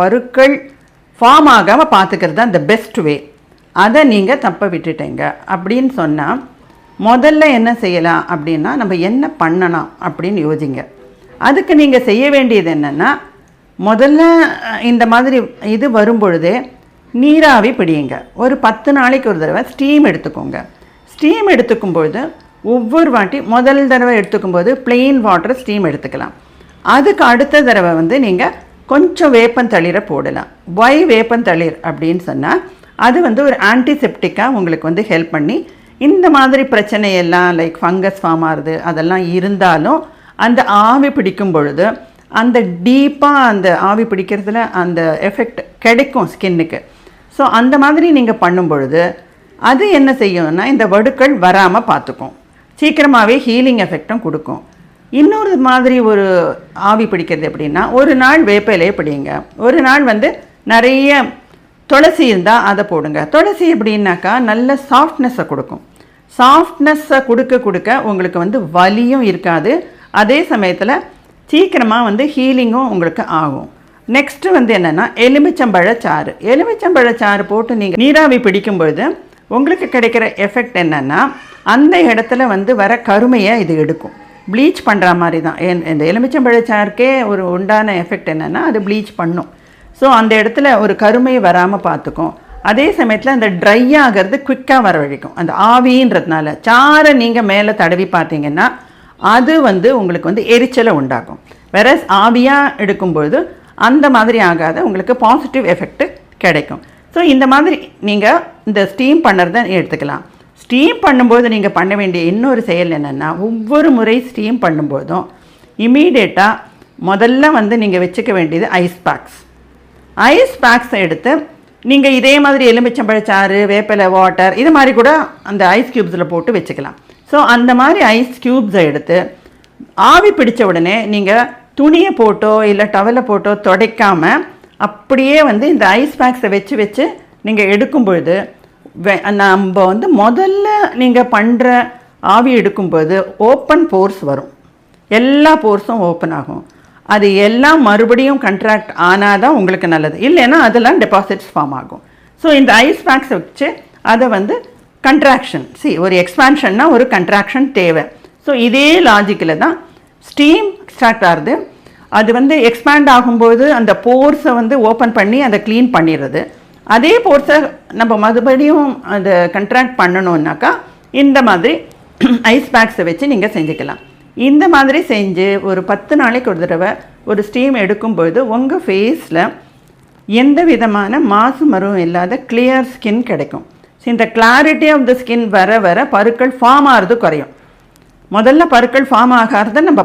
பருக்கள் form ஆகாமல் பார்த்துக்கிறது தான் இந்த பெஸ்ட் வே அதை நீங்கள் தப்ப விட்டுட்டீங்க. அப்படின்னு சொன்னால் முதல்ல என்ன செய்யலாம் அப்படின்னா நம்ம என்ன பண்ணலாம் அப்படின்னு யோசிங்க. அதுக்கு நீங்கள் செய்ய வேண்டியது என்னென்னா முதல்ல இந்த மாதிரி இது வரும்பொழுதே நீராவி பிடியுங்க. ஒரு பத்து நாளைக்கு ஒரு தடவை ஸ்டீம் எடுத்துக்கோங்க. ஸ்டீம் எடுத்துக்கும் பொழுது ஒவ்வொரு வாட்டி முதல் தடவை எடுத்துக்கும்போது ப்ளெயின் வாட்டர் ஸ்டீம் எடுத்துக்கலாம். அதுக்கு அடுத்த தடவை வந்து நீங்கள் கொஞ்சம் வேப்பந்தளிரை போடலாம். ஒய் வேப்பந்தளிர் அப்படின்னு சொன்னால் அது வந்து ஒரு ஆன்டிசெப்டிக்காக உங்களுக்கு வந்து ஹெல்ப் பண்ணி இந்த மாதிரி பிரச்சனையெல்லாம் லைக் ஃபங்கஸ் ஃபார்ம் ஆகுது அதெல்லாம் இருந்தாலும் அந்த ஆவி பிடிக்கும் பொழுது அந்த டீப்பாக அந்த ஆவி பிடிக்கிறதுல அந்த எஃபெக்ட் கிடைக்கும் ஸ்கின்னுக்கு ஸோ அந்த மாதிரி நீங்கள் பண்ணும் பொழுது அது என்ன செய்யும்னா இந்த வடுக்கள் வராமல் பார்த்துக்கும். சீக்கிரமாகவே ஹீலிங் எஃபெக்டும் கொடுக்கும். இன்னொரு மாதிரி ஒரு ஆவி பிடிக்கிறது எப்படின்னா ஒரு நாள் வேப்பிலையை பிடிங்க. ஒரு நாள் வந்து நிறைய துளசி இருந்தால் அதை போடுங்க. துளசி எப்படின்னாக்கா நல்ல சாஃப்ட்னஸை கொடுக்கும். சாஃப்ட்னஸ்ஸை கொடுக்க கொடுக்க உங்களுக்கு வந்து வலியும் இருக்காது. அதே சமயத்தில் சீக்கிரமாக வந்து ஹீலிங்கும் உங்களுக்கு ஆகும். நெக்ஸ்ட்டு வந்து என்னென்னா எலுமிச்சம்பழச்சாறு எலுமிச்சம்பழச்சாறு போட்டு நீங்கள் நீராவி பிடிக்கும்பொழுது உங்களுக்கு கிடைக்கிற எஃபெக்ட் என்னென்னா அந்த இடத்துல வந்து வர கருமையை இது எடுக்கும். ப்ளீச் பண்ணுற மாதிரி தான். இந்த எலுமிச்சம்பழ சாருக்கே ஒரு உண்டான எஃபெக்ட் என்னென்னா அது ப்ளீச் பண்ணும். ஸோ அந்த இடத்துல ஒரு கருமை வராமல் பார்த்துக்கும் அதே சமயத்தில் அந்த ட்ரை ஆகிறது குயிக்காக வரவழைக்கும். அந்த ஆவின்றதுனால சாரை நீங்கள் மேலே தடவி பார்த்தீங்கன்னா அது வந்து உங்களுக்கு வந்து எரிச்சலை உண்டாகும் வேற ஆவியாக எடுக்கும்பொழுது அந்த மாதிரி ஆகாத உங்களுக்கு பாசிட்டிவ் எஃபெக்ட் கிடைக்கும். ஸோ இந்த மாதிரி நீங்கள் இந்த ஸ்டீம் பண்ணுறத எடுத்துக்கலாம். ஸ்டீம் பண்ணும்போது நீங்கள் பண்ண வேண்டிய இன்னொரு செயல் என்னென்னா ஒவ்வொரு முறை ஸ்டீம் பண்ணும்போதும் இமீடியட்டாக முதல்ல வந்து நீங்கள் வச்சுக்க வேண்டியது ஐஸ் பேக்ஸ் ஐஸ் பேக்ஸை எடுத்து நீங்கள் இதே மாதிரி எலுமிச்சம்பழச்சாறு வேப்பிலை வாட்டர் இது மாதிரி கூட அந்த ஐஸ் க்யூப்ஸில் போட்டு வச்சுக்கலாம். ஸோ அந்த மாதிரி ஐஸ் க்யூப்ஸை எடுத்து ஆவி பிடிச்ச உடனே நீங்கள் துணியை போட்டோ இல்லை டவலை போட்டோ துடைக்காமல் அப்படியே வந்து இந்த ஐஸ் பேக்ஸை வச்சு வச்சு நீங்கள் எடுக்கும் பொழுது நம்ம வந்து முதல்ல நீங்கள் பண்ணுற ஆவி எடுக்கும்போது ஓப்பன் போர்ஸ் வரும். எல்லா போர்ஸும் ஓப்பன் ஆகும். அது எல்லாம் மறுபடியும் கண்ட்ராக்ட் ஆனால் தான் உங்களுக்கு நல்லது. இல்லைன்னா அதெல்லாம் டெபாசிட்ஸ் ஃபார்ம் ஆகும். ஸோ இந்த ஐஸ் பேக்ஸ் வச்சு அதை வந்து கண்ட்ராக்ஷன் சி ஒரு எக்ஸ்பான்ஷன்னா ஒரு கண்ட்ராக்ஷன் தேவை. ஸோ இதே லாஜிக்கில் தான் ஸ்டீம் ஸ்டார்ட் ஆகுது. அது வந்து எக்ஸ்பேண்ட் ஆகும்போது அந்த போர்ஸை வந்து ஓப்பன் பண்ணி அதை க்ளீன் பண்ணிடுறது. அதே போர்ஸை நம்ம மறுபடியும் அதை கண்ட்ராக்ட் பண்ணணுன்னாக்கா இந்த மாதிரி ஐஸ் பேக்ஸை வச்சு நீங்கள் செஞ்சுக்கலாம். இந்த மாதிரி செஞ்சு ஒரு பத்து நாளைக்கு ஒரு தடவை ஒரு ஸ்டீம் எடுக்கும்பொழுது உங்கள் ஃபேஸில் எந்த விதமான மாசு மரம் இல்லாத கிளியர் ஸ்கின் கிடைக்கும். ஸோ இந்த கிளாரிட்டி ஆஃப் த ஸ்கின் வர வர பருக்கள் ஃபார்ம் ஆகிறது குறையும். முதல்ல பருக்கள் ஃபார்ம் ஆகாத நம்ம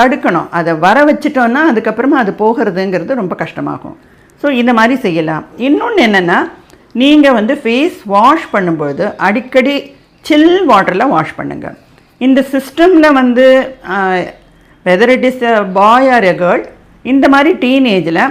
தடுக்கணும். அதை வர வச்சிட்டோன்னா அதுக்கப்புறமா அது போகிறதுங்கிறது ரொம்ப கஷ்டமாகும். ஸோ இந்த மாதிரி செய்யலாம். இன்னொன்று என்னென்னா நீங்கள் வந்து ஃபேஸ் வாஷ் பண்ணும்போது அடிக்கடி சில் வாட்டரில் வாஷ் பண்ணுங்கள் இந்த சிஸ்டமில் வந்து whether it is boy or a girl இந்த மாதிரி டீனேஜில்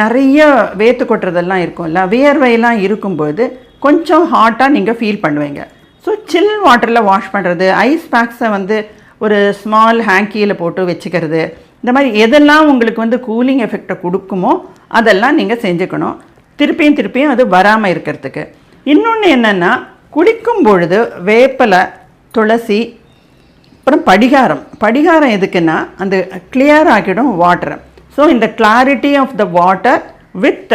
நிறைய வேத்து கொட்டுறதெல்லாம் இருக்கும்ல வியர்வையெல்லாம் இருக்கும்போது கொஞ்சம் ஹாட்டாக நீங்கள் ஃபீல் பண்ணுவீங்க. ஸோ சில் வாட்டரில் வாஷ் பண்ணுறது ஐஸ் பேக்ஸை வந்து ஒரு ஸ்மால் ஹேங்கியில் போட்டு வச்சுக்கிறது இந்த மாதிரி எதெல்லாம் உங்களுக்கு வந்து கூலிங் எஃபெக்டை கொடுக்குமோ அதெல்லாம் நீங்கள் செஞ்சுக்கணும். திருப்பியும் திருப்பியும் அது வராமல் இருக்கிறதுக்கு. இன்னொன்று என்னென்னா குளிக்கும் பொழுது வேப்பலை துளசி அப்புறம் படிகாரம். படிகாரம் எதுக்குன்னா அந்த கிளியர் ஆகிடும் வாட்டர் ஸோ இந்த clarity of the water with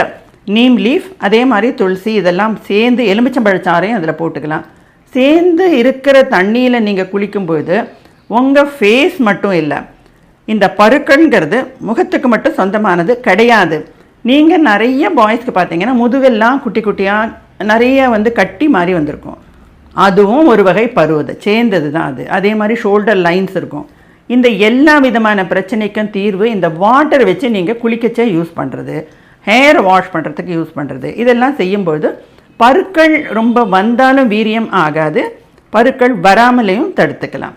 neem leaf அதே மாதிரி துளசி இதெல்லாம் சேர்ந்து எலுமிச்சம்பழச்சாரையும் அதில் போட்டுக்கலாம். சேர்ந்து இருக்கிற தண்ணியில் நீங்கள் குளிக்கும்போது உங்கள் ஃபேஸ் மட்டும் இல்லை இந்த பருக்கள்ங்கிறது முகத்துக்கு மட்டும் சொந்தமானது கிடையாது. நீங்கள் நிறைய பாய்ஸ்க்கு பார்த்தீங்கன்னா முதுகெல்லாம் குட்டி குட்டியாக நிறைய வந்து கட்டி மாதிரி வந்திருக்கும். அதுவும் ஒரு வகை பருவது. சேர்ந்தது தான் அது. அதே மாதிரி ஷோல்டர் லைன்ஸ் இருக்கும். இந்த எல்லா விதமான பிரச்சனைக்கும் தீர்வு இந்த வாட்டர் வச்சு நீங்கள் குளிக்கச்சே யூஸ் பண்ணுறது ஹேர் வாஷ் பண்ணுறதுக்கு யூஸ் பண்ணுறது இதெல்லாம் செய்யும்போது பருக்கள் ரொம்ப வந்தாலும் வீரியம் ஆகாது. பருக்கள் வராமலையும் தடுத்துக்கலாம்.